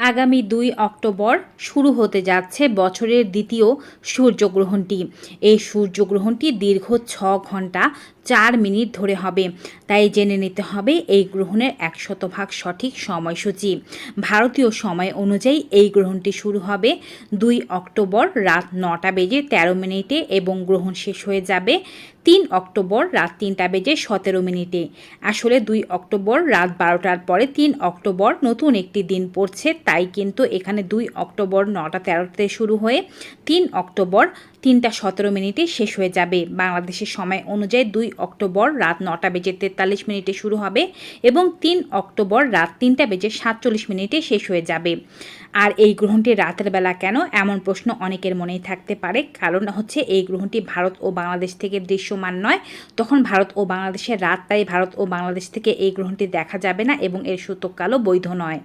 আগামী দুই অক্টোবর শুরু হতে যাচ্ছে বছরের দ্বিতীয় সূর্যগ্রহণটি। এই সূর্যগ্রহণটি দীর্ঘ ছ ঘণ্টা চার মিনিট ধরে হবে। তাই জেনে নিতে হবে এই গ্রহণের এক শতভাগ সঠিক সময়সূচি। ভারতীয় সময় অনুযায়ী এই গ্রহণটি শুরু হবে দুই অক্টোবর রাত নটা বেজে তেরো মিনিটে এবং গ্রহণ শেষ হয়ে যাবে তিন অক্টোবর রাত তিনটা বেজে সতেরো মিনিটে। আসলে দুই অক্টোবর রাত বারোটার পরে তিন অক্টোবর নতুন একটি দিন পড়ছে, তাই কিন্তু এখানে দুই অক্টোবর নটা তেরোতে শুরু হয়ে তিন অক্টোবর তিনটা সতেরো মিনিটে শেষ হয়ে যাবে। বাংলাদেশের সময় অনুযায়ী দুই অক্টোবর রাত নটা বেজে তেতাল্লিশ মিনিটে শুরু হবে এবং তিন অক্টোবর রাত তিনটা বেজে সাতচল্লিশ মিনিটে শেষ হয়ে যাবে। আর এই গ্রহণটি রাতের বেলা কেন? এমন প্রশ্ন অনেকের মনেই থাকতে পারে। কারণ হচ্ছে এই গ্রহণটি ভারত ও বাংলাদেশ থেকে দৃশ্যমান নয়। তখন ভারত ও বাংলাদেশের রাত, তাই ভারত ও বাংলাদেশ থেকে এই গ্রহণটি দেখা যাবে না এবং এর সূতককালও বৈধ নয়।